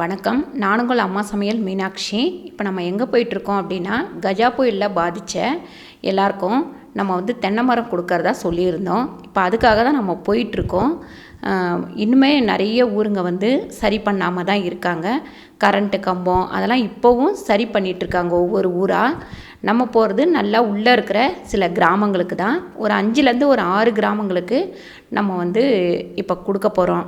வணக்கம். நானுங்கள் அம்மா சமையல் மீனாட்சி. இப்போ நம்ம எங்கே போயிட்டுருக்கோம் அப்படின்னா கஜா புயலில் பாதித்த எல்லாருக்கும் நம்ம வந்து தென்னை மரம் கொடுக்கறதா சொல்லியிருந்தோம். இப்போ அதுக்காக தான் நம்ம போயிட்டுருக்கோம். இன்னுமே நிறைய ஊருங்க வந்து சரி பண்ணாமல் தான் இருக்காங்க. கரண்ட்டு கம்பம் அதெல்லாம் இப்போவும் சரி பண்ணிகிட்ருக்காங்க இருக்காங்க ஒவ்வொரு ஊராக நம்ம போகிறது நல்லா உள்ளே இருக்கிற சில கிராமங்களுக்கு தான். ஒரு அஞ்சுலேருந்து ஒரு ஆறு கிராமங்களுக்கு நம்ம வந்து இப்போ கொடுக்க போகிறோம்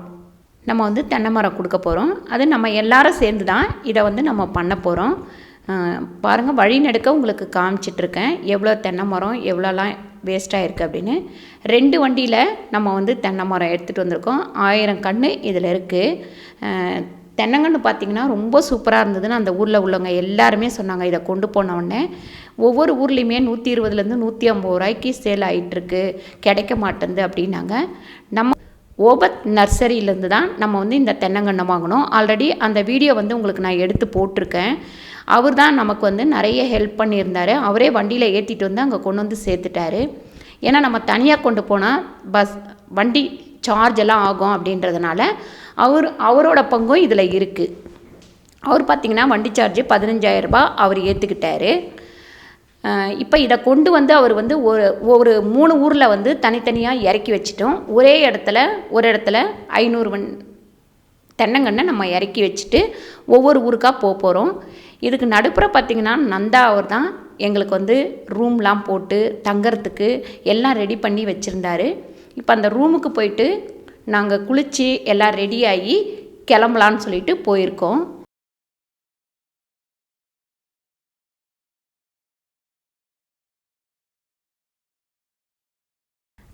நம்ம வந்து தென்னை மரம் கொடுக்க போகிறோம் அது நம்ம எல்லாரும் சேர்ந்து தான் இதை வந்து நம்ம பண்ண போகிறோம் பாருங்கள் வழிநெடுக்க உங்களுக்கு காமிச்சிட்ருக்கேன். எவ்வளோ தென்னை மரம் எவ்வளோலாம் வேஸ்ட்டாக இருக்குது அப்படின்னு. ரெண்டு வண்டியில் நம்ம வந்து தென்னை மரம் எடுத்துகிட்டு வந்திருக்கோம். ஆயிரம் கன்று இதில் இருக்குது தென்னங்கன்று பார்த்திங்கன்னா ரொம்ப சூப்பராக இருந்ததுன்னு அந்த ஊரில் உள்ளவங்க எல்லாருமே சொன்னாங்க. இதை கொண்டு போன உடனே ஒவ்வொரு ஊர்லேயுமே நூற்றி இருபதுலேருந்து நூற்றி ஐம்பது ரூபாய்க்கு சேல் ஆகிட்டுருக்கு கிடைக்க மாட்டேங்குது அப்படின்னாங்க. நம்ம ஓபத் நர்சரியிலேருந்து தான் நம்ம வந்து இந்த தென்னங்கன்று வாங்கினோம். ஆல்ரெடி அந்த வீடியோ வந்து உங்களுக்கு நான் எடுத்து போட்டிருக்கேன். அவர் தான் நமக்கு வந்து நிறைய ஹெல்ப் பண்ணியிருந்தார். அவரே வண்டியில் ஏற்றிட்டு வந்து அங்கே கொண்டு வந்து சேர்த்துட்டாரு. ஏன்னா நம்ம தனியாக கொண்டு போனால் பஸ் வண்டி சார்ஜ் எல்லாம் ஆகும் அப்படின்றதுனால அவர் அவரோட பங்கும் இதில் இருக்குது அவர் பார்த்திங்கன்னா வண்டி சார்ஜ் பதினஞ்சாயிரரூபா அவர் ஏற்றுக்கிட்டாரு இப்போ இதை கொண்டு வந்து அவர் வந்து ஒரு ஒரு மூணு ஊரில் வந்து தனித்தனியாக இறக்கி வச்சிட்டோம். ஒரே இடத்துல ஒரு இடத்துல ஐநூறு வன் தென்னங்கன்னை நம்ம இறக்கி வச்சுட்டு ஒவ்வொரு ஊருக்காக போக போகிறோம் இதுக்கு நடுப்புற பார்த்திங்கன்னா நந்தா அவர் தான் எங்களுக்கு வந்து ரூம்லாம் போட்டு தங்கிறதுக்கு எல்லாம் ரெடி பண்ணி வச்சுருந்தாரு. இப்போ அந்த ரூமுக்கு போயிட்டு நாங்கள் குளித்து எல்லாம் ரெடியாகி கிளம்பலான்னு சொல்லிட்டு போயிருக்கோம்.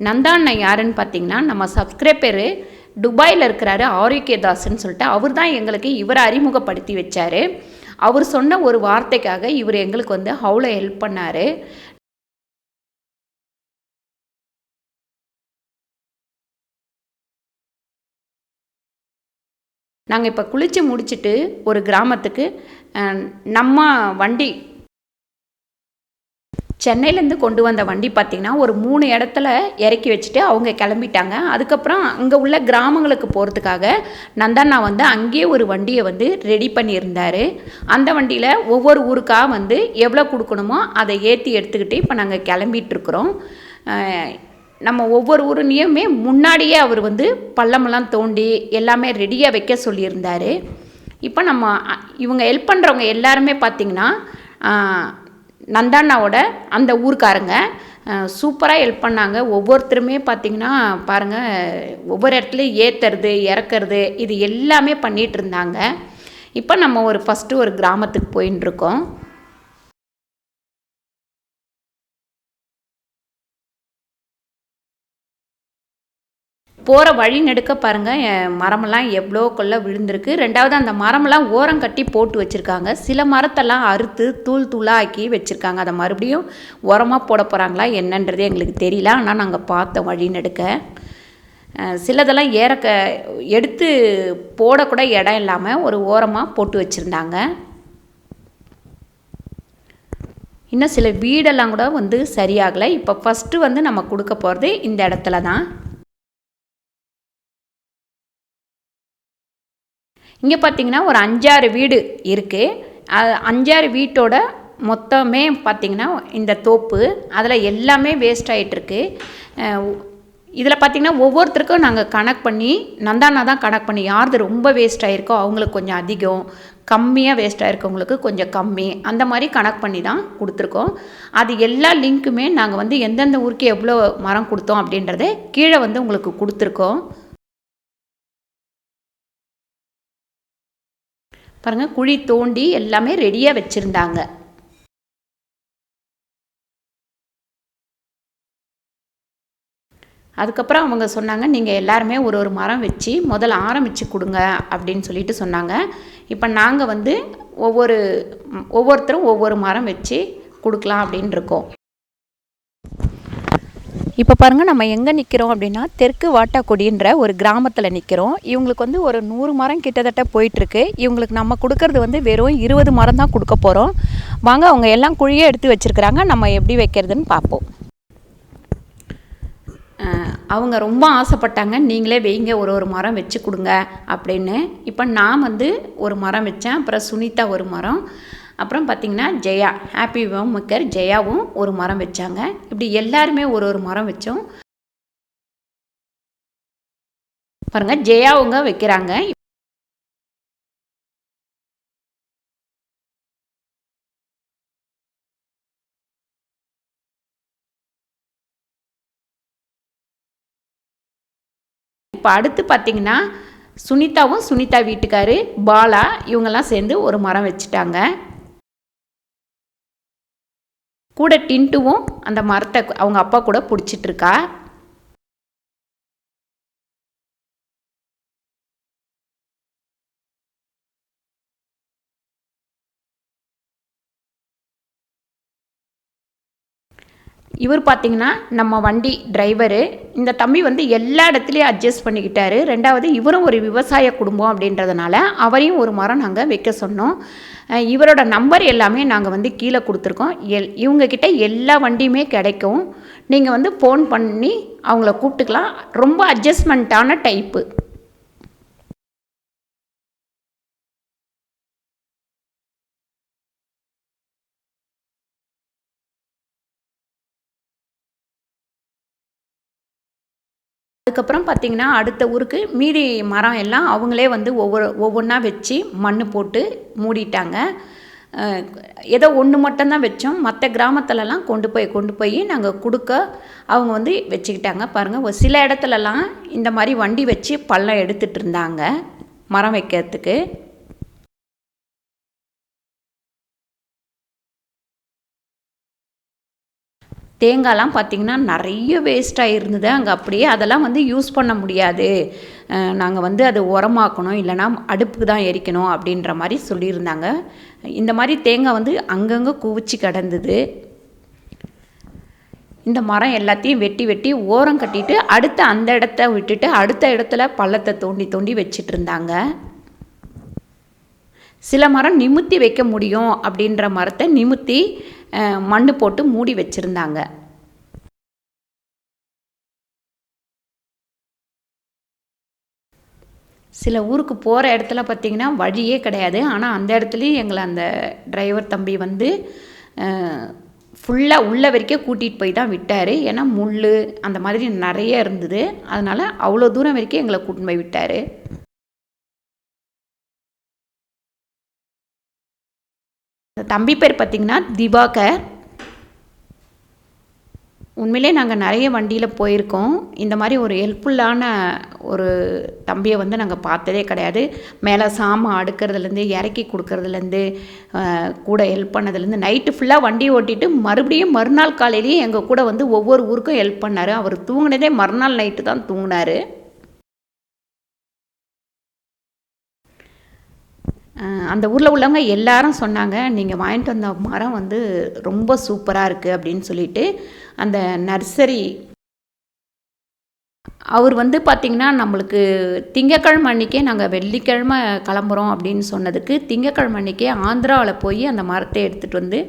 நந்தா அண்ணன் யாருன்னு பார்த்தீங்கன்னா நம்ம சப்ஸ்கிரைபரு துபாயில் இருக்கிறாரு ஆரோக்கியதாஸ்ன்னு சொல்லிட்டு அவர் தான் எங்களுக்கு இவரை அறிமுகப்படுத்தி வச்சார். அவர் சொன்ன ஒரு வார்த்தைக்காக இவர் எங்களுக்கு வந்து அவ்வளோ ஹெல்ப் பண்ணார். நாங்கள் இப்போ குளித்து முடிச்சுட்டு ஒரு கிராமத்துக்கு நம்ம வண்டி சென்னையிலேருந்து கொண்டு வந்த வண்டி பார்த்திங்கன்னா ஒரு மூணு இடத்துல இறக்கி வச்சுட்டு அவங்க கிளம்பிட்டாங்க. அதுக்கப்புறம் அங்கே உள்ள கிராமங்களுக்கு போகிறதுக்காக நந்தண்ணா வந்து அங்கேயே ஒரு வண்டியை வந்து ரெடி பண்ணியிருந்தார். அந்த வண்டியில் ஒவ்வொரு ஊருக்காக வந்து எவ்வளோ கொடுக்கணுமோ அதை ஏற்றி எடுத்துக்கிட்டு இப்போ நாங்கள் கிளம்பிட்டுருக்குறோம் நம்ம ஒவ்வொரு ஊருலேயுமே முன்னாடியே அவர் வந்து பள்ளமெல்லாம் தோண்டி எல்லாமே ரெடியாக வைக்க சொல்லியிருந்தார். இப்போ நம்ம அ- இவங்க ஹெல்ப் பண்ணுறவங்க எல்லாருமே பார்த்திங்கன்னா நந்தாண்ணாவோட அந்த ஊர்க்காரங்க சூப்பராக ஹெல்ப் பண்ணாங்க. ஒவ்வொருத்தருமே பார்த்திங்கன்னா பாருங்கள் ஒவ்வொரு இடத்துலையும் ஏற்றுறது இறக்குறது இது எல்லாமே பண்ணிகிட்டு இருந்தாங்க. இப்போ நம்ம ஒரு ஃபஸ்ட்டு ஒரு கிராமத்துக்கு போயின்னு இருக்கோம் போகிற வழி நெடுக்க பாருங்கள் என் மரமெல்லாம் எவ்வளோக்குள்ளே விழுந்திருக்கு. ரெண்டாவது அந்த மரமெல்லாம் ஓரம் கட்டி போட்டு வச்சுருக்காங்க. சில மரத்தெல்லாம் அறுத்து தூள் தூளாக்கி வச்சுருக்காங்க. அதை மறுபடியும் உரமாக போட போகிறாங்களா என்னன்றது எங்களுக்கு தெரியல. ஆனால் நாங்கள் பார்த்தோம் வழி நெடுக்க. சிலதெல்லாம் ஏறக்க எடுத்து போடக்கூட இடம் இல்லாமல் ஒரு ஓரமாக போட்டு வச்சுருந்தாங்க. இன்னும் சில வீடெல்லாம் கூட வந்து சரியாகலை. இப்போ ஃபஸ்ட்டு வந்து நம்ம கொடுக்க போகிறது இந்த இடத்துல தான். இங்கே பார்த்தீங்கன்னா ஒரு அஞ்சாறு வீடு இருக்குது அஞ்சாறு வீட்டோட மொத்தமே பார்த்திங்கன்னா இந்த தோப்பு அதில் எல்லாமே வேஸ்ட் ஆகிட்டுருக்கு இதில் பார்த்திங்கன்னா ஒவ்வொருத்தருக்கும் நாங்கள் கணக்கு பண்ணி நந்தானா தான் கணக்கு பண்ணி யார்து ரொம்ப வேஸ்ட் ஆகிருக்கோ அவங்களுக்கு கொஞ்சம் அதிகம் கம்மியாக வேஸ்ட் ஆகிருக்கவங்களுக்கு கொஞ்சம் கம்மி அந்த மாதிரி கணக்கு பண்ணி தான் கொடுத்துருக்கோம். அது எல்லா லிங்க்குமே நாங்கள் வந்து எந்தெந்த ஊருக்கு எவ்வளோ மரம் கொடுத்தோம் அப்படின்றத கீழே வந்து உங்களுக்கு கொடுத்துருக்கோம். பாருங்கள் குழி தோண்டி எல்லாமே ரெடியாக வச்சுருந்தாங்க. அதுக்கப்புறம் அவங்க சொன்னாங்க நீங்கள் எல்லாருமே ஒரு ஒரு மரம் வச்சு முதல்ல ஆரம்பித்து கொடுங்க அப்படின்னு சொல்லிட்டு சொன்னாங்க. இப்போ நாங்கள் வந்து ஒவ்வொரு ஒவ்வொருத்தரும் ஒவ்வொரு மரம் வச்சு கொடுக்கலாம் அப்படின்னு இருக்கோம். இப்போ பாருங்கள் நம்ம எங்கே நிற்கிறோம் அப்படின்னா தெற்கு வாட்டாக்குடின்ற ஒரு கிராமத்தில் நிற்கிறோம் இவங்களுக்கு வந்து ஒரு நூறு மரம் கிட்டத்தட்ட போயிட்டுருக்கு. இவங்களுக்கு நம்ம கொடுக்கறது வந்து வெறும் இருபது மரம் தான் கொடுக்க போகிறோம் வாங்க அவங்க எல்லாம் குழியே எடுத்து வச்சுருக்குறாங்க. நம்ம எப்படி வைக்கிறதுன்னு பார்ப்போம். அவங்க ரொம்ப ஆசைப்பட்டாங்க நீங்களே வைங்க ஒரு ஒரு மரம் வச்சு கொடுங்க அப்படின்னு. இப்போ நான் வந்து ஒரு மரம் வச்சேன் அப்புறம் சுனிதா ஒரு மரம். அப்புறம் பார்த்திங்கன்னா ஜெயா. ஹாப்பி மேக்கர் ஜெயாவும் ஒரு மரம் வச்சாங்க. இப்படி எல்லாருமே ஒரு ஒரு மரம் வச்சோம். பாருங்கள் ஜெயாவுங்க வைக்கிறாங்க. இப்போ அடுத்து பார்த்திங்கன்னா சுனிதாவும் சுனிதா வீட்டுக்காரு பாலா இவங்கெல்லாம் சேர்ந்து ஒரு மரம் வச்சுட்டாங்க. கூட டின்ட்டுவும் அந்த மரத்தை அவங்க அப்பா கூட பிடிச்சிட்ருக்கா இவர் பார்த்திங்கன்னா நம்ம வண்டி டிரைவரு இந்த தம்பி வந்து எல்லா இடத்துலையும் அட்ஜஸ்ட் பண்ணிக்கிட்டாரு. ரெண்டாவது இவரும் ஒரு விவசாய குடும்பம் அப்படின்றதுனால அவரையும் ஒரு மரம் நாங்கள் வைக்க சொன்னோம். இவரோட நம்பர் எல்லாமே நாங்கள் வந்து கீழே கொடுத்துருக்கோம். எல் இவங்கக்கிட்ட எல்லா வண்டியுமே கிடைக்கும். நீங்கள் வந்து ஃபோன் பண்ணி அவங்கள கூப்பிட்டுக்கலாம். ரொம்ப அட்ஜஸ்ட்மெண்ட்டான டைப்பு அதுக்கப்புறம் பார்த்திங்கன்னா அடுத்த ஊருக்கு மீதி மரம் எல்லாம் அவங்களே வந்து ஒவ்வொரு ஒவ்வொன்றா வச்சு மண் போட்டு மூடிட்டாங்க. ஏதோ ஒன்று மட்டும்தான் வச்சோம். மற்ற கிராமத்துலலாம் கொண்டு போய் கொண்டு போய் நாங்கள் கொடுக்க அவங்க வந்து வச்சுக்கிட்டாங்க. பாருங்கள் ஒரு சில இடத்துலலாம் இந்த மாதிரி வண்டி வச்சு பள்ளம் எடுத்துகிட்டு இருந்தாங்க மரம் வைக்கிறதுக்கு. தேங்காய்லாம் பார்த்திங்கன்னா நிறைய வேஸ்ட்டாக இருந்தது. அங்கே அப்படியே அதெல்லாம் வந்து யூஸ் பண்ண முடியாது. நாங்கள் வந்து அதை உரமாக்கணும் இல்லைனா அடுப்புக்கு தான் எரிக்கணும் அப்படின்ற மாதிரி சொல்லியிருந்தாங்க. இந்த மாதிரி தேங்காய் வந்து அங்கங்கே குவிச்சு கிடந்தது. இந்த மரம் எல்லாத்தையும் வெட்டி வெட்டி ஓரம் கட்டிட்டு அடுத்த அந்த இடத்த விட்டுட்டு அடுத்த இடத்துல பள்ளத்தை தோண்டி தோண்டி வச்சிட்டு இருந்தாங்க. சில மரம் நிமித்தி வைக்க முடியும் அப்படின்ற மரத்தை நிமித்தி மண் போட்டு மூடி வச்சுருந்தாங்க. சில ஊருக்கு போகிற இடத்துல பார்த்திங்கன்னா வழியே கிடையாது. ஆனால் அந்த இடத்துலையும் எங்களை அந்த டிரைவர் தம்பி வந்து ஃபுல்லாக உள்ள வரைக்கும் கூட்டிகிட்டு போய் தான் விட்டார். ஏன்னா முள் அந்த மாதிரி நிறைய இருந்தது. அதனால் அவ்வளோ தூரம் வரைக்கும் எங்களை கூட்டின்னு போய் விட்டார். தம்பி பேர் பார்த்திங்கன்னா திவாகர். உண்மையிலே நாங்கள் நிறைய வண்டியில் போயிருக்கோம். இந்த மாதிரி ஒரு ஹெல்ப்ஃபுல்லான ஒரு தம்பியை வந்து நாங்கள் பார்த்ததே கிடையாது. மேலே சாமான் அடுக்கிறதுலேருந்து இறக்கி கொடுக்கறதுலேருந்து கூட ஹெல்ப் பண்ணதுலேருந்து நைட்டு ஃபுல்லாக வண்டி ஓட்டிட்டு மறுபடியும் மறுநாள் காலையிலேயே எங்கள் கூட வந்து ஒவ்வொரு ஊருக்கும் ஹெல்ப் பண்ணார். அவர் தூங்கினதே மறுநாள் நைட்டு தான் தூங்கினார். அந்த ஊரில் உள்ளவங்க எல்லாரும் சொன்னாங்க நீங்கள் வாங்கிட்டு வந்த மரம் வந்து ரொம்ப சூப்பராக இருக்குது அப்படின்னு சொல்லிட்டு அந்த நர்சரி அவர் வந்து பார்த்திங்கன்னா நம்மளுக்கு திங்கக்கிழமை அன்றைக்கே நாங்கள் வெள்ளிக்கிழமை கிளம்புறோம் அப்படின்னு சொன்னதுக்கு திங்கக்கிழமை அன்றைக்கே ஆந்திராவில் போய் அந்த மரத்தை எடுத்துகிட்டு வந்து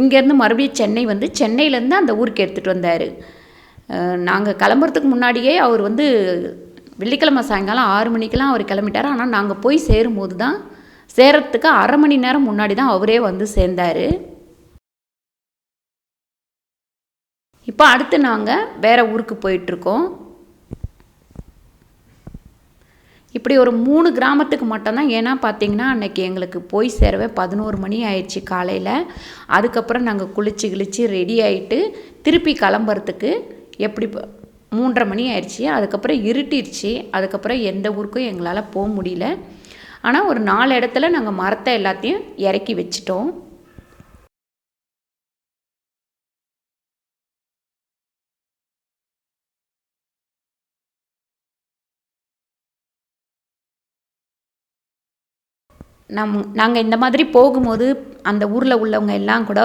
இங்கேருந்து மறுபடியும் சென்னை வந்து சென்னையிலேருந்து அந்த ஊருக்கு எடுத்துகிட்டு வந்தார். நாங்கள் கிளம்புறதுக்கு முன்னாடியே அவர் வந்து வெள்ளிக்கிழமை சாயங்காலம் ஆறு மணிக்கெலாம் அவர் கிளம்பிட்டார். ஆனால் நாங்கள் போய் சேரும்போது தான் சேரத்துக்கு அரை மணி நேரம் முன்னாடி தான் அவரே வந்து சேர்ந்தார். இப்போ அடுத்து நாங்கள் வேறு ஊருக்கு போயிட்டுருக்கோம். இப்படி ஒரு மூணு கிராமத்துக்கு மட்டும்தான் ஏன்னா பார்த்தீங்கன்னா அன்றைக்கி எங்களுக்கு போய் சேரவே பதினோரு மணி ஆயிடுச்சு காலையில். அதுக்கப்புறம் நாங்கள் குளிச்சு கிழிச்சு ரெடி ஆகிட்டு திருப்பி கிளம்புறதுக்கு எப்படி மூன்றரை மணி ஆயிடுச்சு. அதுக்கப்புறம் இருட்டிடுச்சு. அதுக்கப்புறம் எந்த ஊருக்கும் எங்களால் போக முடியல. ஆனால் ஒரு நாலு இடத்துல நாங்கள் மரத்தை எல்லாத்தையும் இறக்கி வச்சிட்டோம். நம் நாங்கள் இந்த மாதிரி போகும்போது அந்த ஊரில் உள்ளவங்க எல்லாம் கூட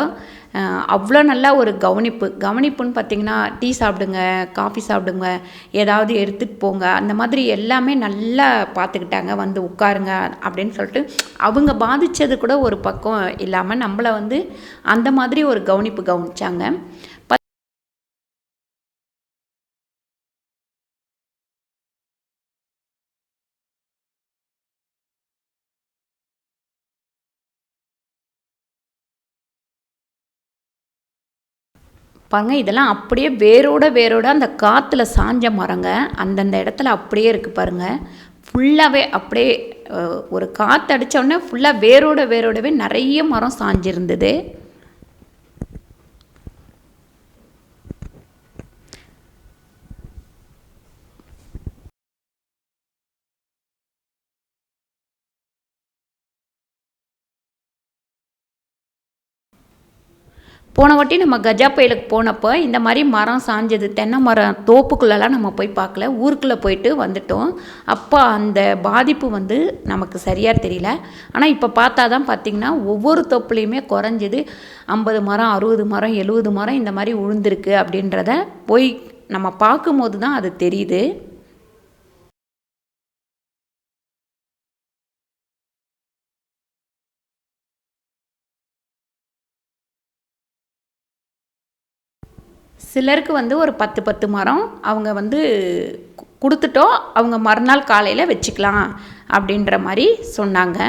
அவ்வளோ நல்லா ஒரு கவனிப்பு. கவனிப்புன்னு பார்த்திங்கன்னா டீ சாப்பிடுங்க காஃபி சாப்பிடுங்க ஏதாவது எடுத்துகிட்டு போங்க. அந்த மாதிரி எல்லாமே நல்லா பார்த்துக்கிட்டாங்க. வந்து உட்காருங்க அப்படின்னு சொல்லிட்டு அவங்க பாதித்தது கூட ஒரு பக்கம் இல்லாமல் நம்மளை வந்து அந்த மாதிரி ஒரு கவனிப்பு கவனித்தாங்க பாருங்கள் இதெல்லாம் அப்படியே வேரோட வேரோட அந்த காற்றுல சாஞ்ச மரங்க அந்தந்த இடத்துல அப்படியே இருக்குது பாருங்க. ஃபுல்லாகவே அப்படியே ஒரு காற்று அடித்தோடனே ஃபுல்லாக வேரோட வேரோடவே நிறைய மரம் சாஞ்சிருந்தது. போன வாட்டி நம்ம கஜா புயலுக்கு போனப்போ இந்த மாதிரி மரம் சாஞ்சது தென்னை மரம் தோப்புக்குள்ளெல்லாம் நம்ம போய் பார்க்கல. ஊருக்குள்ளே போயிட்டு வந்துட்டோம். அப்போ அந்த பாதிப்பு வந்து நமக்கு சரியாக தெரியல. ஆனால் இப்போ பார்த்தா தான் பார்த்திங்கன்னா ஒவ்வொரு தோப்புலையுமே குறைஞ்சது ஐம்பது மரம் அறுபது மரம் எழுபது மரம் இந்த மாதிரி உழுந்திருக்கு அப்படின்றத போய் நம்ம பார்க்கும்போது தான் அது தெரியுது. சிலருக்கு வந்து ஒரு பத்து பத்து மரம் அவங்க வந்து கு- கொடுத்துட்டோம் அவங்க மறுநாள் காலையில் வச்சுக்கலாம் அப்படின்ற மாதிரி சொன்னாங்க.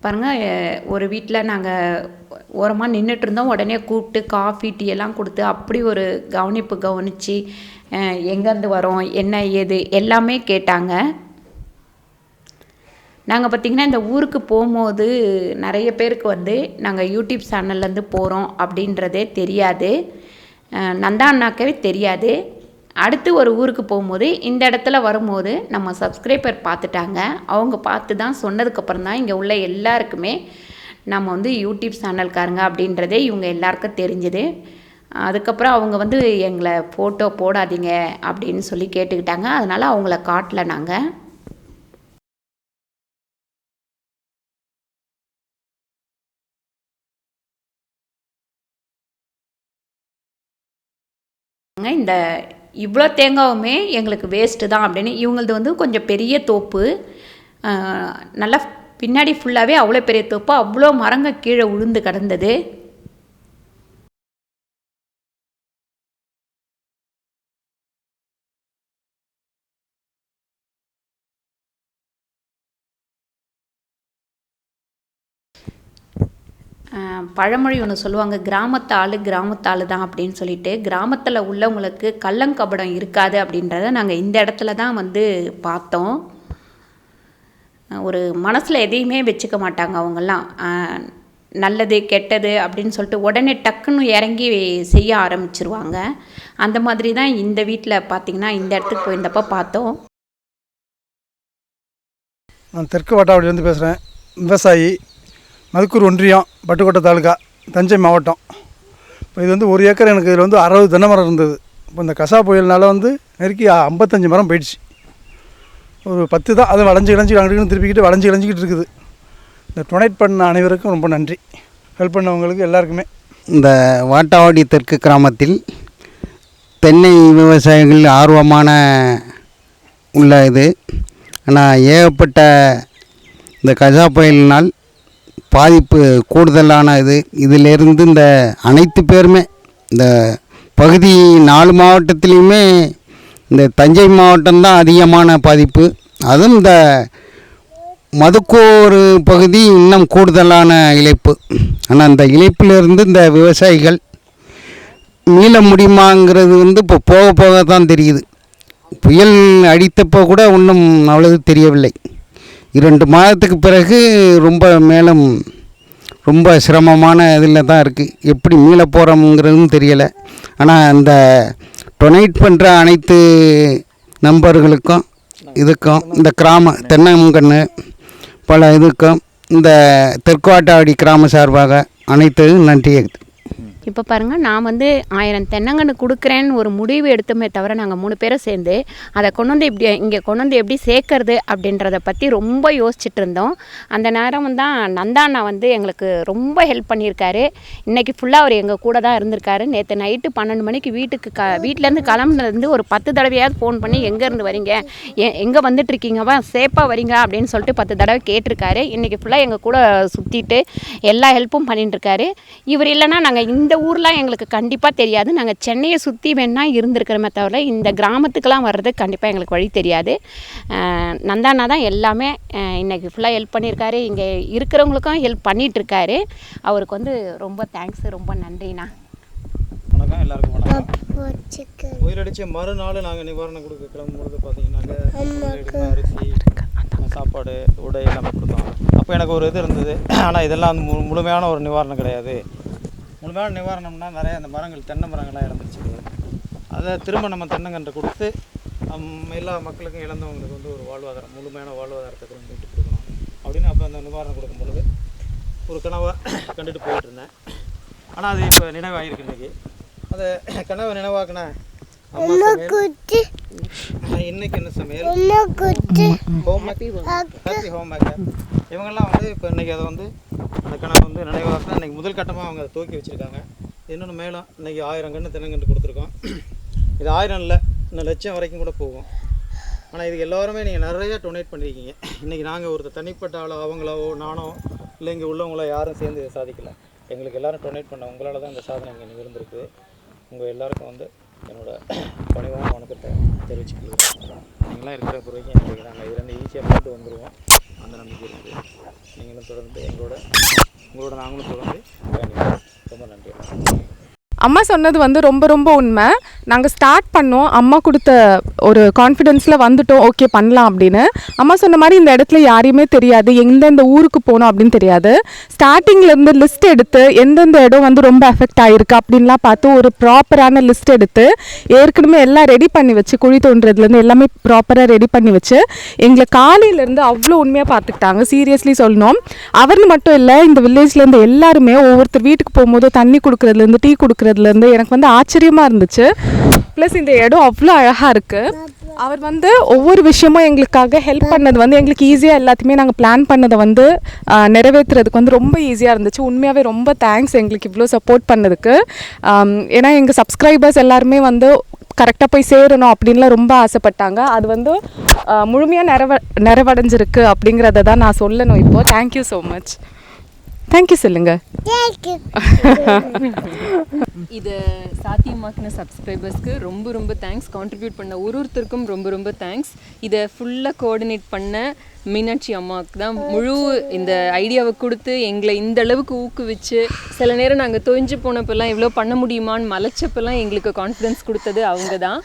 பாருங்க ஒரு வீட்டில் நாங்கள் ஓரமாக நின்றுட்டு இருந்தோம். உடனே கூப்பிட்டு காஃபி டீ எல்லாம் கொடுத்து அப்படி ஒரு கவனிப்பு கவனித்து எங்கேருந்து வரோம் என்ன ஏது எல்லாமே கேட்டாங்க. நாங்கள் பார்த்திங்கன்னா இந்த ஊருக்கு போகும்போது நிறைய பேருக்கு வந்து நாங்கள் யூடியூப் சேனல்லேருந்து போகிறோம் அப்படின்றதே தெரியாது. நந்தா அண்ணாக்கவே தெரியாது. அடுத்து ஒரு ஊருக்கு போகும்போது இந்த இடத்துல வரும்போது நம்ம சப்ஸ்கிரைபர் பார்த்துட்டாங்க. அவங்க பார்த்து தான் சொன்னதுக்கப்புறம் தான் இங்கே உள்ள எல்லாருக்குமே நம்ம வந்து யூடியூப் சேனல்காரங்க அப்படின்றதே இவங்க எல்லாருக்கும் தெரிஞ்சுது. அதுக்கப்புறம் அவங்க வந்து எங்களை ஃபோட்டோ போடாதீங்க அப்படின்னு சொல்லி கேட்டுக்கிட்டாங்க. அதனால் அவங்கள காட்டல நாங்கள் இந்த இவ்வளோ தேங்காவுமே எங்களுக்கு வேஸ்ட்டு தான் அப்படின்னு. இவங்களது வந்து கொஞ்சம் பெரிய தோப்பு. நல்லா பின்னாடி ஃபுல்லாகவே அவ்வளோ பெரிய தோப்பு. அவ்வளோ மரங்கள் கீழே உளுந்து கிடந்தது. பழமொழி ஒன்று சொல்லுவாங்க. கிராமத்து ஆள் கிராமத்து ஆள் தான் அப்படின்னு சொல்லிட்டு கிராமத்தில் உள்ளவங்களுக்கு கள்ளங்கபடம் இருக்காது அப்படின்றத நாங்கள் இந்த இடத்துல தான் வந்து பார்த்தோம். ஒரு மனசில் எதையுமே வச்சுக்க மாட்டாங்க அவங்கெல்லாம். நல்லது கெட்டது அப்படின்னு சொல்லிட்டு உடனே டக்குன்னு இறங்கி செய்ய ஆரம்பிச்சிருவாங்க. அந்த மாதிரி தான் இந்த வீட்டில் பார்த்திங்கன்னா இந்த இடத்துக்கு போயிருந்தப்போ பார்த்தோம். நான் தெற்கு வட்டாவடியிலேருந்து பேசுகிறேன் விவசாயி. மதுக்கூர் ஒன்றியம் பட்டுக்கோட்டை தாலுக்கா தஞ்சை மாவட்டம். இப்போ இது வந்து ஒரு ஏக்கர் எனக்கு இதில் வந்து அறுபது தென்னை மரம் இருந்தது. இப்போ இந்த கசா புயல்னால வந்து நெருக்கி ஐம்பத்தஞ்சு மரம் போயிடுச்சு. ஒரு பத்து தான் அது வளைஞ்சு கிளஞ்சி அங்கிட்டு திருப்பிக்கிட்டு வளைஞ்சு கிளஞ்சிக்கிட்டு இருக்குது. இந்த டொனேட் பண்ண அனைவருக்கும் ரொம்ப நன்றி. ஹெல்ப் பண்ணவங்களுக்கு எல்லாருக்குமே. இந்த வாட்டாவாடி தெற்கு கிராமத்தில் தென்னை விவசாயிகள் ஆர்வமான உள்ள இது. ஆனால் ஏகப்பட்ட இந்த கஜா புயலினால் பாதிப்பு கூடுதலான இது. இதிலிருந்து இந்த அனைத்து பேருமே இந்த பகுதி நாலு மாவட்டத்திலையுமே இந்த தஞ்சை மாவட்டம்தான் அதிகமான பாதிப்பு. அதுவும் இந்த மதுக்கூர் பகுதி இன்னும் கூடுதலான இழைப்பு. ஆனால் அந்த இழைப்பிலிருந்து இந்த விவசாயிகள் மீள முடியுமாங்கிறது வந்து இப்போ போக போக தான் தெரியுது. புயல் அடித்தப்போ கூட ஒன்றும் அவ்வளவு தெரியவில்லை. இரண்டு மாதத்துக்கு பிறகு ரொம்ப மேலும் ரொம்ப சிரமமான இதில் தான் இருக்குது எப்படி மீள போகிறோம்ங்கிறதும் தெரியலை. ஆனால் அந்த டொனேட் பண்ணுற அனைத்து நண்பர்களுக்கும் இதுக்கும் இந்த கிராம தென்னங்கன்று பல இதுக்கும் இந்த தெற்குவாட்டாவடி கிராம சார்பாக அனைத்து நன்றி இப்போ பாருங்கள் நான் வந்து ஆயிரம் தென்னங்கன்று கொடுக்குறேன்னு ஒரு முடிவு எடுத்தோமே தவிர நாங்கள் மூணு பேரும் சேர்ந்து அதை கொண்டு வந்து இப்படி இங்கே கொண்டு வந்து எப்படி சேர்க்கறது அப்படின்றத பற்றி ரொம்ப யோசிச்சுட்டு இருந்தோம். அந்த நேரம் தான் நந்தாண்ணா வந்து எங்களுக்கு ரொம்ப ஹெல்ப் பண்ணியிருக்காரு. இன்றைக்கி ஃபுல்லாக அவர் எங்கள் கூட தான் இருந்திருக்காரு. நேற்று நைட்டு பன்னெண்டு மணிக்கு வீட்டுக்கு க வீட்டிலேருந்து கிளம்புனதுலேருந்து ஒரு பத்து தடவையாவது ஃபோன் பண்ணி எங்கேருந்து வரீங்க? எ எங்கே வந்துட்டுருக்கீங்கவா சேஃபாக வரீங்க? அப்படின்னு சொல்லிட்டு பத்து தடவை கேட்டிருக்காரு. இன்றைக்கி ஃபுல்லாக எங்கள் கூட சுற்றிட்டு எல்லா ஹெல்ப்பும் பண்ணிட்டுருக்காரு இவர் இல்லைன்னா நாங்கள் இந்த இந்த ஊர்லாம் எங்களுக்கு கண்டிப்பாக தெரியாது. நாங்கள் சென்னையை சுற்றி வேணா இருந்திருக்கிறோமே தவிர இந்த கிராமத்துக்கெல்லாம் வர்றது கண்டிப்பாக எங்களுக்கு வழி தெரியாது. நந்தாண்ணா தான் எல்லாமே அஹ் இன்னைக்கு ஃபுல்லாக ஹெல்ப் பண்ணியிருக்காரு. இங்கே இருக்கிறவங்களுக்கும் ஹெல்ப் பண்ணிகிட்ருக்காரு அவருக்கு வந்து ரொம்ப தேங்க்ஸ் ரொம்ப நன்றிண்ணா. வணக்கம் எல்லாருக்கும் வணக்கம். உயிரடிச்ச மறுநாள் நாங்கள் நிவாரணம் கொடுக்க கிளம்பும்போது பார்த்தீங்கன்னாக்க அரிசி சாப்பாடு உடை எல்லாமே கொடுத்தோம். அப்போ எனக்கு ஒரு இது இருந்தது. ஆனால் இதெல்லாம் முழுமையான ஒரு நிவாரணம் கிடையாது. முழுமையான நிவாரணம்னா நிறைய அந்த மரங்கள் தென்னை மரங்கள்லாம் இழந்துருச்சு. அதை திரும்ப நம்ம தென்னங்கன்று கொடுத்து எல்லா மக்களுக்கும் இழந்தவங்களுக்கு வந்து ஒரு வாழ்வாதாரம் முழுமையான வாழ்வாதாரத்தை கொண்டு மீட்டு கொடுக்கணும். அப்படின்னு அப்போ அந்த நிவாரணம் கொடுக்கும் பொழுது ஒரு கனவை கண்டுட்டு போயிட்டு இருந்தேன். ஆனால் அது இப்போ நினைவாயிருக்கு இன்னைக்கு. அதை கனவை நினைவாக்குன அம்மா சமையல். இன்னைக்கு என்ன சமையல்? ஹோம் ஹாப்பி ஹோம் இவங்கெல்லாம் வந்து இப்போ இன்னைக்கு அதை வந்து அந்த வந்து நினைவாக இன்றைக்கி முதல் கட்டமாக அவங்க அதை தூக்கி வச்சுருக்காங்க. இன்னொன்று மேலும் இன்றைக்கி ஆயிரம் கன்று தென்னங்கன்று கொடுத்துருக்கோம். இது ஆயிரம் இல்லை இன்னும் லட்சம் வரைக்கும் கூட போகும். ஆனால் இதுக்கு எல்லாருமே நீங்கள் நிறைய டொனேட் பண்ணியிருக்கீங்க இன்றைக்கி நாங்கள் ஒருத்தர் தனிப்பட்ட ஆளோ அவங்களாவோ நானோ இல்லை இங்கே உள்ளவங்களோ யாரும் சேர்ந்து இதை சாதிக்கல. எங்களுக்கு எல்லாரும் டொனேட் பண்ண உங்களால் தான் இந்த சாதனை இங்கே நிகழ்ந்திருக்கு. உங்கள் எல்லாருக்கும் வந்து என்னோடய பணிவான வணக்கத்தை தெரிவிச்சுக்கிறேன். நீங்களாம் இருக்கிற பிறகு எங்களுக்கு நாங்கள் இதுலேருந்து ஈஸியாக போட்டு வந்துடுவோம் அந்த நம்பிக்கை இருக்குது நீங்களும் தொடர்ந்து எங்களோட உங்களோட நாங்களும் தொடர்ந்து ரொம்ப நன்றி. அம்மா சொன்னது வந்து ரொம்ப ரொம்ப உண்மை. நாங்கள் ஸ்டார்ட் பண்ணோம். அம்மா கொடுத்த ஒரு கான்ஃபிடென்ஸில் வந்துட்டோம். ஓகே பண்ணலாம் அப்படின்னு. அம்மா சொன்ன மாதிரி இந்த இடத்துல யாரையுமே தெரியாது. எந்தெந்த ஊருக்கு போகணும் அப்படின்னு தெரியாது. ஸ்டார்டிங்லேருந்து லிஸ்ட் எடுத்து எந்தெந்த இடம் வந்து ரொம்ப எஃபெக்ட் ஆகிருக்கு அப்படின்லாம் பார்த்து ஒரு ப்ராப்பரான லிஸ்ட் எடுத்து ஏற்கனவே எல்லாம் ரெடி பண்ணி வச்சு குழி தோன்றதுலேருந்து எல்லாமே ப்ராப்பராக ரெடி பண்ணி வச்சு எங்களை காலையிலேருந்து அவ்வளோ உண்மையாக பார்த்துக்கிட்டாங்க. சீரியஸ்லி சொல்லணும். அவர்னு மட்டும் இல்லை இந்த வில்லேஜ்லேருந்து எல்லாருமே ஒவ்வொருத்தர் வீட்டுக்கு போகும்போது தண்ணி கொடுக்குறதுலேருந்து டீ கொடுக்குறதுலேருந்து எனக்கு வந்து ஆச்சரியமாக இருந்துச்சு. ப்ளஸ் இந்த இடம் அவ்வளோ அழகாக இருக்குது அவர் வந்து ஒவ்வொரு விஷயமும் எங்களுக்காக ஹெல்ப் பண்ணது வந்து எங்களுக்கு ஈஸியாக எல்லாத்தையுமே நாங்கள் பிளான் பண்ணதை வந்து நிறைவேற்றுறதுக்கு நிறைவேத்துறதுக்கு வந்து ரொம்ப ஈஸியாக இருந்துச்சு. உண்மையாகவே ரொம்ப தேங்க்ஸ் எங்களுக்கு இவ்வளோ சப்போர்ட் பண்ணதுக்கு. ஏன்னா எங்கள் சப்ஸ்கிரைபர்ஸ் எல்லாருமே வந்து கரெக்டாக போய் சேரணும் அப்படின்லாம் ரொம்ப ஆசைப்பட்டாங்க. அது வந்து முழுமையாக நிறைவ நிறைவடைஞ்சிருக்கு அப்படிங்கிறத தான் நான் சொல்லணும் இப்போது தேங்க்யூ ஸோ மச் தேங்க்யூ சொல்லுங்கள் இதை சாத்தியமாக்கின சப்ஸ்கிரைபர்ஸ்க்கு ரொம்ப ரொம்ப தேங்க்ஸ் கான்ட்ரிபியூட் பண்ண ஒரு ஒருத்தருக்கும் ரொம்ப ரொம்ப தேங்க்ஸ் இதை ஃபுல்லாக கோஆர்டினேட் பண்ண மீனாட்சி அம்மாவுக்கு தான் முழு இந்த ஐடியாவை கொடுத்து எங்களை இந்த அளவுக்கு ஊக்குவிச்சு சில நேரம் நாங்கள் தொய்ஞ்சு போனப்பெல்லாம் எவ்வளோ பண்ண முடியுமான்னு மலைச்சப்பெல்லாம் எங்களுக்கு கான்ஃபிடன்ஸ் கொடுத்தது அவங்க தான்.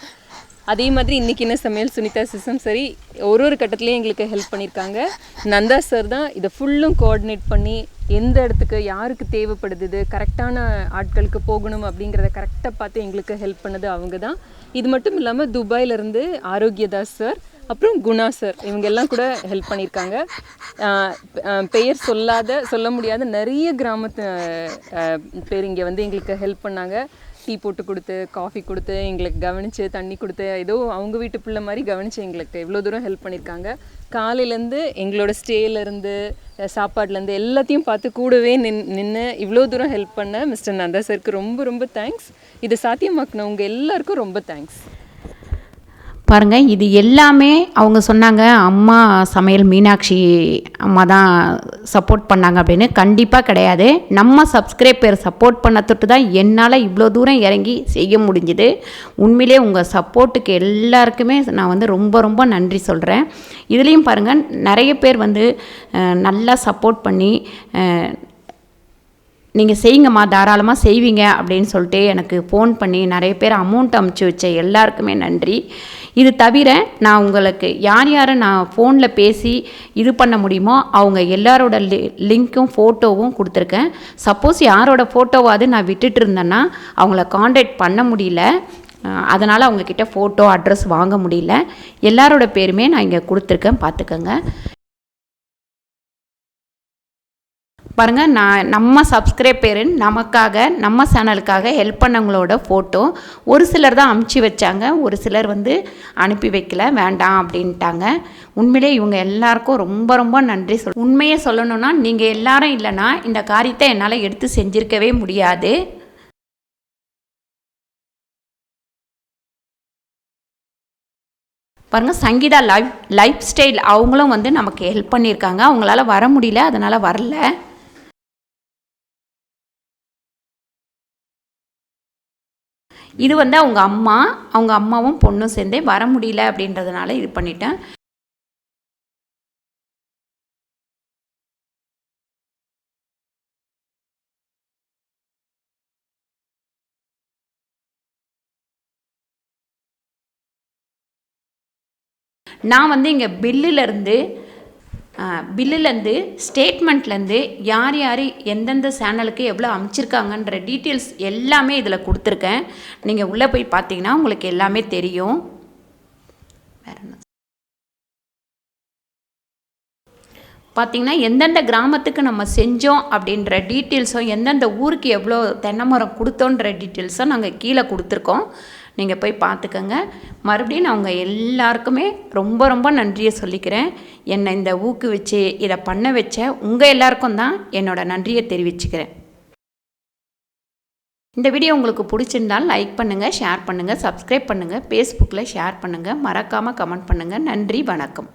அதே மாதிரி இன்றைக்கி என்ன சமையல்? சுனிதா சிஸ்டம் சரி ஒரு ஒரு கட்டத்துலேயும் எங்களுக்கு ஹெல்ப் பண்ணியிருக்காங்க. நந்தா சார் தான் இதை ஃபுல்லும் கோஆர்டினேட் பண்ணி எந்த இடத்துக்கு யாருக்கு தேவைப்படுது கரெக்டான ஆட்களுக்கு போகணும் அப்படிங்கிறத கரெக்டாக பார்த்து எங்களுக்கு ஹெல்ப் பண்ணது அவங்க தான். இது மட்டும் இல்லாமல் துபாயிலேருந்து ஆரோக்கியதாஸ் சார் அப்புறம் குணா சார் இவங்க எல்லாம் கூட ஹெல்ப் பண்ணியிருக்காங்க. பெயர் சொல்லாத சொல்ல முடியாத நிறைய கிராமத்து பேர் இங்கே வந்து எங்களுக்கு ஹெல்ப் பண்ணாங்க. டீ போட்டு கொடுத்து காஃபி கொடுத்து எங்களுக்கு கவனித்து தண்ணி கொடுத்து ஏதோ அவங்க வீட்டு பிள்ளை மாதிரி கவனித்து எங்களுக்கு எவ்வளோ தூரம் ஹெல்ப் பண்ணியிருக்காங்க. காலையிலேருந்து எங்களோட ஸ்டேலேருந்து சாப்பாடுலேருந்து எல்லாத்தையும் பார்த்து கூடவே நின் நின்று இவ்வளோ தூரம் ஹெல்ப் பண்ண மிஸ்டர் நந்தா சருக்கு ரொம்ப ரொம்ப தேங்க்ஸ் இதை சாத்தியமாக்குனவங்க எல்லாருக்கும் ரொம்ப தேங்க்ஸ் பாருங்கள் இது எல்லாமே அவங்க சொன்னாங்க அம்மா சமையல் மீனாட்சி அம்மா தான் சப்போர்ட் பண்ணாங்க அப்படின்னு. கண்டிப்பாக கிடையாது. நம்ம சப்ஸ்கிரைபர் சப்போர்ட் பண்ண தொட்டு தான் என்னால் இவ்வளோ தூரம் இறங்கி செய்ய முடிஞ்சுது. உண்மையிலே உங்கள் சப்போர்ட்டுக்கு எல்லாருக்குமே நான் வந்து ரொம்ப ரொம்ப நன்றி சொல்கிறேன் இதுலேயும் பாருங்கள் நிறைய பேர் வந்து நல்லா சப்போர்ட் பண்ணி நீங்கள் செய்யுங்கம்மா தாராளமாக செய்வீங்க அப்படின்னு சொல்லிட்டு எனக்கு ஃபோன் பண்ணி நிறைய பேர் அமௌண்ட் அமுச்சு வச்ச எல்லாருக்குமே நன்றி. இது தவிர நான் உங்களுக்கு யார் யாரை நான் ஃபோனில் பேசி இது பண்ண முடியுமோ அவங்க எல்லாரோட லி லிங்க்கும் ஃபோட்டோவும் கொடுத்துருக்கேன். சப்போஸ் யாரோட ஃபோட்டோவாவது நான் விட்டுட்டு இருந்தேன்னா அவங்கள காண்டாக்ட் பண்ண முடியல. அதனால் அவங்கக்கிட்ட ஃபோட்டோ அட்ரஸ் வாங்க முடியல. எல்லாரோட பேருமே நான் இங்கே கொடுத்துருக்கேன் பார்த்துக்கோங்க. பாருங்கள் நான் நம்ம சப்ஸ்கிரைப் பேர் நமக்காக நம்ம சேனலுக்காக ஹெல்ப் பண்ணவங்களோட ஃபோட்டோ ஒரு சிலர் தான் அமுச்சு வச்சாங்க. ஒரு சிலர் வந்து அனுப்பி வைக்கல வேண்டாம் அப்படின்ட்டாங்க. உண்மையிலே இவங்க எல்லாருக்கும் ரொம்ப ரொம்ப நன்றி சொல் உண்மையை சொல்லணும்னா நீங்கள் எல்லாரும் இல்லைன்னா இந்த காரியத்தை என்னால் எடுத்து செஞ்சிருக்கவே முடியாது. பாருங்கள் சங்கீதா லைஃப் லைஃப் ஸ்டைல் அவங்களும் வந்து நமக்கு ஹெல்ப் பண்ணியிருக்காங்க. அவங்களால வர முடியல அதனால் வரல. இது வந்து அவங்க அம்மா அவங்க அம்மாவும் பொண்ணும் சேர்ந்தே வர முடியல அப்படின்றதுனால இது பண்ணிட்டேன். நான் வந்து இங்கே பில்லுலேருந்து பில்லுலேருந்து ஸ்டேட்மெண்ட்லேருந்து யார் யார் எந்தெந்த சேனலுக்கு எவ்வளோ அமைச்சிருக்காங்கன்ற டீட்டெயில்ஸ் எல்லாமே இதில் கொடுத்துருக்கேன். நீங்கள் உள்ளே போய் பார்த்தீங்கன்னா உங்களுக்கு எல்லாமே தெரியும். வேற என்ன? பார்த்திங்கன்னா எந்தெந்த கிராமத்துக்கு நம்ம செஞ்சோம் அப்படின்ற டீட்டெயில்ஸும் எந்தெந்த ஊருக்கு எவ்வளோ தென்னை மரம் கொடுத்தோன்ற டீட்டெயில்ஸும் நாங்கள் கீழே கொடுத்துருக்கோம். நீங்கள் போய் பார்த்துக்கோங்க. மறுபடியும் நான் உங்கள் எல்லாருக்குமே ரொம்ப ரொம்ப நன்றியை சொல்லிக்கிறேன். என்னை இந்த ஊக்குவிச்சு இதை பண்ண வச்ச உங்கள் எல்லாருக்கும் தான் என்னோட நன்றியை தெரிவிச்சுக்கிறேன். இந்த வீடியோ உங்களுக்கு பிடிச்சிருந்தால் லைக் பண்ணுங்கள் ஷேர் பண்ணுங்கள் சப்ஸ்கிரைப் பண்ணுங்கள் ஃபேஸ்புக்கில் ஷேர் பண்ணுங்கள் மறக்காமல் கமெண்ட் பண்ணுங்கள் நன்றி வணக்கம்.